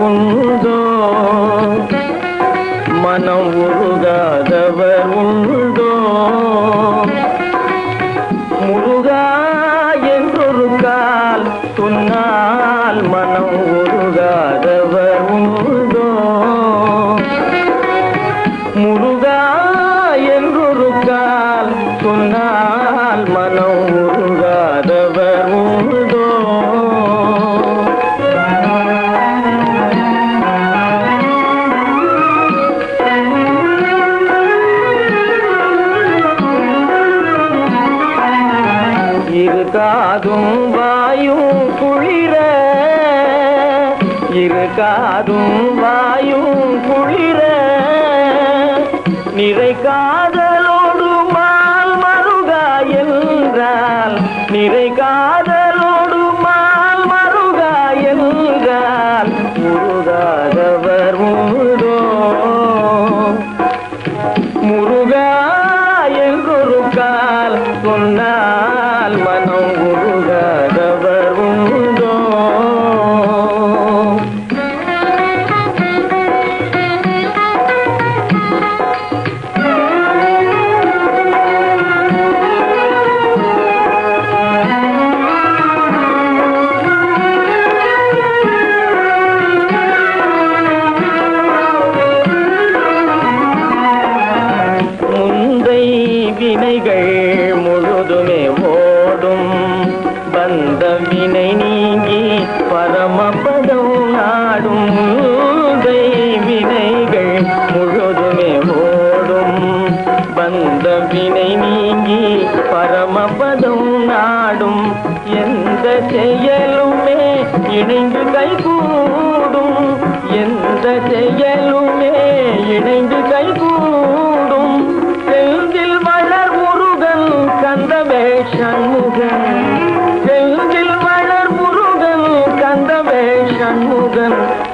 உண்டோ? மனம் உருகாதவர் உண்டோ? முருகா என்றொரு கால் சொன்னால் மனம் உருகாதவர் உண்டோ? முருகா என்றொரு கால் சொன்னால் மனம் இருக்காதும் வாயும் குளிர. இருக்காதும் வாயும் குளிர. நிறை காதலோடு மால் மருகா என்றால் நிறை காதலோடு மால் மருகா என்றால் முருகாதவர் உண்டோ முருகா என்றொரு கால் சொன்னால் விழிகள் முழுதுமே ஓடும். பந்த வினை நீங்கி பரமபதம் நாடும். முந்தை வினைகள் முழுதுமே ஓடும். பந்த வினை நீங்கி பரமபதம் நாடும். எந்த செயலுமே இணைந்து கைகூடும். எந்த செயல்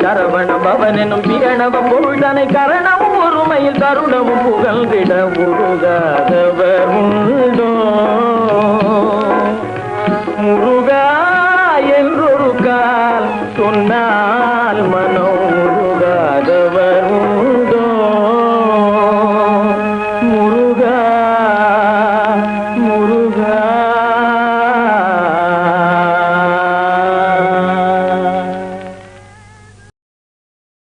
சரவண பவனும் பிரணவ பொருளனை கரணமும் ஒருமையில் கருணமும் புகழ்ந்திட உருகாதவர் உண்டோ? முருகா என்றொரு கால் சொன்னார்.